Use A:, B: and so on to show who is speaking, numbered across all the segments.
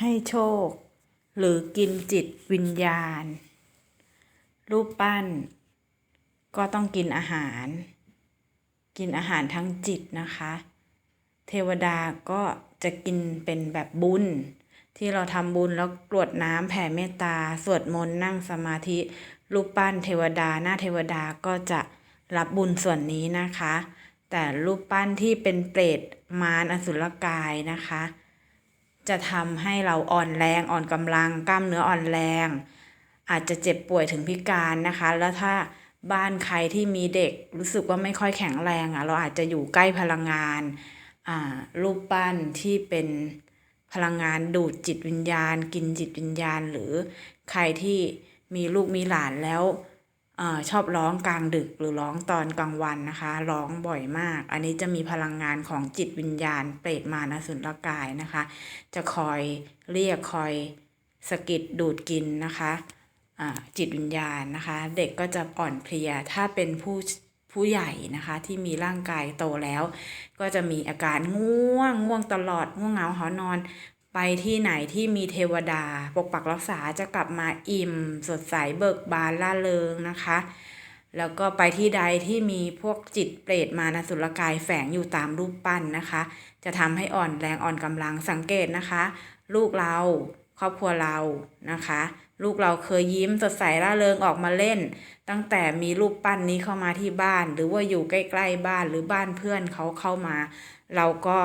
A: ให้โชค หรือกินจิตวิญญาณ รูปปั้น ก็ต้องกินอาหาร กินอาหารทั้งจิตนะคะ เทวดาก็จะกินเป็นแบบบุญ ที่เราทำบุญแล้วกรวดน้ำแผ่เมตตา สวดมนต์นั่งสมาธิ รูปปั้นเทวดาหน้าเทวดาก็จะรับบุญส่วนนี้นะคะ แต่รูปปั้นที่เป็นเปรตมารอสุรกายนะคะ จะทำให้เราอ่อนแรงอ่อนกำลังกล้ามเนื้ออ่อนแรง อาจจะเจ็บป่วยถึงพิการนะคะ แล้วถ้าบ้านใครที่มีเด็กรู้สึกว่าไม่ค่อยแข็งแรงอะเราอาจจะอยู่ใกล้พลังงานอ่ารูปปั้นที่เป็นพลังงานดูดจิตวิญญาณ กินจิตวิญญาณ หรือใครที่มีลูกมีหลานแล้ว อชอบร้องกลางดึกหรือร้องตอนกลางวันนะคะ ร้องบ่อยมาก อันนี้จะมีพลังงานของจิตวิญญาณเปรตมารอสุรกายนะคะ จะคอยเรียกคอยสะกิดดูดกินนะคะจิตวิญญาณนะคะ เด็กก็จะอ่อนเพลียถ้าเป็นผู้ผู้ใหญ่นะคะ ที่มีร่างกายโตแล้ว ก็จะมีอาการง่วงง่วงตลอดง่วงเหงาหอนอน ไปที่ไหนที่มีเทวดา ปกปักรักษาจะกลับมาอิ่ม สดใสเบิกบานล่าเริงนะคะ แล้วก็ไปที่ใดที่มีพวกจิตเปรตมารอสุรกายแฝงอยู่ตามรูปปั้นนะคะ จะทำให้อ่อนแรงอ่อนกำลังสังเกตนะคะ ลูกเราครอบครัวเรานะคะ ลูกเราเคยยิ้มสดใสร่าเริงออกมาเล่น ตั้งแต่มีรูปปั้นนี้เข้ามาที่บ้าน หรือว่าอยู่ใกล้ ๆ บ้านหรือบ้านเพื่อนเขาเข้ามา เราก็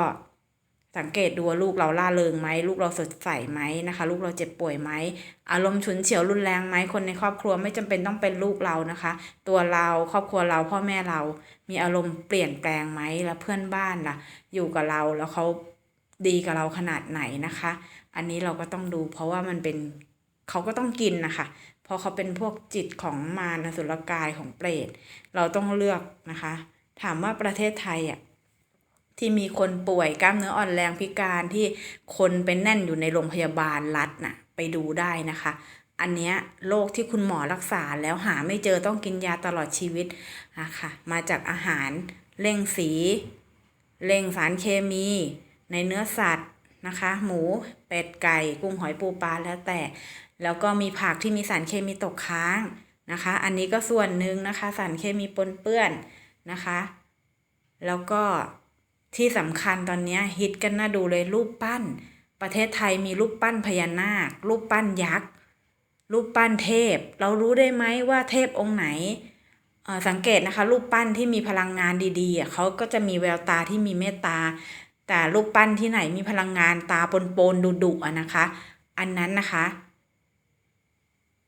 A: สังเกตดูว่าลูกเราล่าเริงไหมลูกเราสดใสไหมนะคะ ลูกเราเจ็บป่วยไหมอารมณ์ฉุนเฉียวรุนแรงไหมคนในครอบครัวไม่จำเป็นต้องเป็นลูกเรานะคะ ตัวเราครอบครัวเราพ่อแม่เรา มีอารมณ์เปลี่ยนแปลงไหมแล้วเพื่อนบ้านล่ะ อยู่กับเราแล้วเขาดีกับเราขนาดไหนนะคะ อันนี้เราก็ต้องดู เพราะว่ามันเป็นเขาก็ต้องกินนะคะเพราะเขาเป็นพวกจิตของมารอสุรกายของเปรตเราต้องเลือกนะคะ ถามว่าประเทศไทยอะ ที่มีคนป่วยกล้ามเนื้ออ่อนแรงพิการที่คนเป็นแน่นอยู่ในโรงพยาบาลรัฐน่ะไปดูได้นะคะ อันเนี้ยโรคที่คุณหมอรักษาแล้วหาไม่เจอต้องกินยาตลอดชีวิตนะคะมาจากอาหารเร่งสีเร่งสารเคมีในเนื้อสัตว์นะคะ หมูเป็ดไก่กุ้งหอยปูปลาแล้วแต่ แล้วก็มีผักที่มีสารเคมีตกค้างนะคะ อันนี้ก็ส่วนหนึ่งนะคะ สารเคมีปนเปื้อนนะคะ แล้วก็ ที่สำคัญตอนนี้ฮิตกันน่าดูเลยรูปปั้น ประเทศไทยมีรูปปั้นพญานาค รูปปั้นยักษ์ รูปปั้นเทพ เรารู้ได้ไหมว่าเทพองค์ไหน สังเกตนะคะ รูปปั้นที่มีพลังงานดีๆเขาก็จะมีแววตาที่มีเมตตา แต่รูปปั้นที่ไหนมีพลังงานตาปนปนดุดุๆนะคะ อันนั้นนะคะ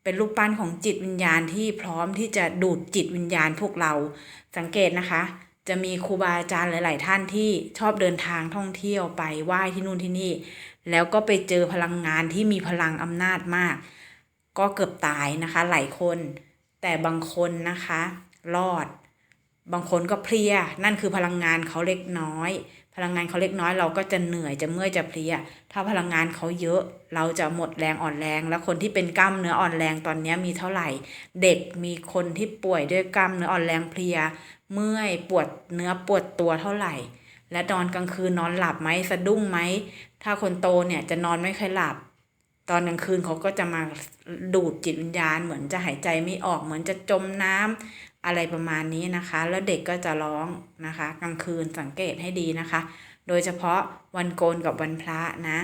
A: เป็นรูปปั้นของจิตวิญญาณที่พร้อมที่จะดูดจิตวิญญาณพวกเรา สังเกตนะคะ จะมีครูบาอาจารย์หลาย ๆ ท่านที่ชอบเดินทางท่องเที่ยวไปไหว้ที่นู่นที่นี่ แล้วก็ไปเจอพลังงานที่มีพลังอำนาจมาก ก็เกือบตายนะคะ หลายคน แต่บางคนนะคะ รอด บางคนก็เพลียนั่นคือพลังงานเขาเล็กน้อย พลังงานเขาเล็กน้อยเราก็จะเหนื่อยจะเมื่อยจะเพลีย ถ้าพลังงานเขาเยอะ เราจะหมดแรงอ่อนแรง แล้วคนที่เป็นกล้ามเนื้ออ่อนแรงตอนนี้มีเท่าไหร่ เด็กมีคนที่ป่วยด้วยกล้ามเนื้ออ่อนแรงเพลีย เมื่อยปวดเนื้อปวดตัวเท่าไหร่ และนอนกลางคืนนอนหลับไหมสะดุ้งไหมถ้าคนโตเนี่ยจะนอนไม่ค่อยหลับ ตอนกลางคืนเขาก็จะมาดูดจิตวิญญาณเหมือนจะหายใจไม่ออกเหมือนจะจมน้ำ อะไรประมาณนี้นะคะ แล้วเด็กก็จะร้องนะคะ กลางคืนสังเกตให้ดีนะคะ โดยเฉพาะวันโกนกับวันพระนะ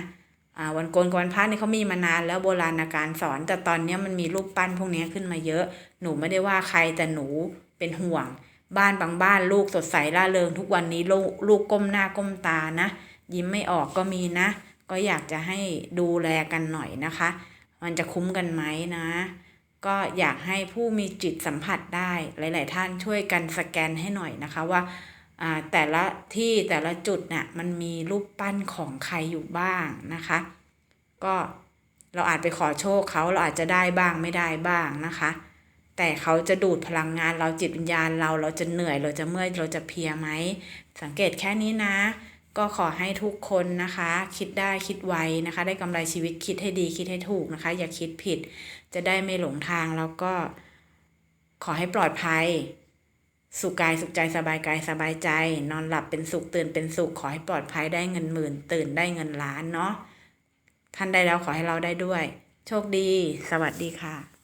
A: วันโกนกับวันพระนี่เขามีมานานแล้วโบราณการสอน แต่ตอนนี้มันมีรูปปั้นพวกนี้ขึ้นมาเยอะ หนูไม่ได้ว่าใครแต่หนูเป็นห่วง บ้านบางบ้านลูกสดใสร่าเริงทุกวันนี้ลูกลูกก้มหน้าก้มตานะ ยิ้มไม่ออกก็มีนะ ก็อยากจะให้ดูแลกันหน่อยนะคะ มันจะคุ้มกันไหมนะ ก็อยากให้ผู้มีจิตสัมผัสได้หลาย ๆ ท่านช่วยกันสแกนให้หน่อยนะคะว่าแต่ละที่แต่ละจุดเนี่ยมันมีรูปปั้นของใครอยู่บ้างนะคะ ก็เราอาจไปขอโชคเขาเราอาจจะได้บ้างไม่ได้บ้างนะคะ แต่เขาจะดูดพลังงานเราจิตวิญญาณเราเราจะเหนื่อยเราจะเมื่อยเราจะเพลียไหมสังเกตแค่นี้นะ ก็ขอให้ทุกคนนะคะ คิดได้คิดไวนะคะ ได้กำไรชีวิตคิดให้ดีคิดให้ถูกนะคะ อย่าคิดผิด จะได้ไม่หลงทางแล้วก็ ขอให้ปลอดภัย สุขกายสุขใจสบายกายสบายใจ นอนหลับเป็นสุขตื่นเป็นสุขขอให้ปลอดภัยได้เงินหมื่น ตื่นได้เงินล้านเนาะท่านได้แล้วขอให้เราได้ด้วย โชคดี สวัสดีค่ะ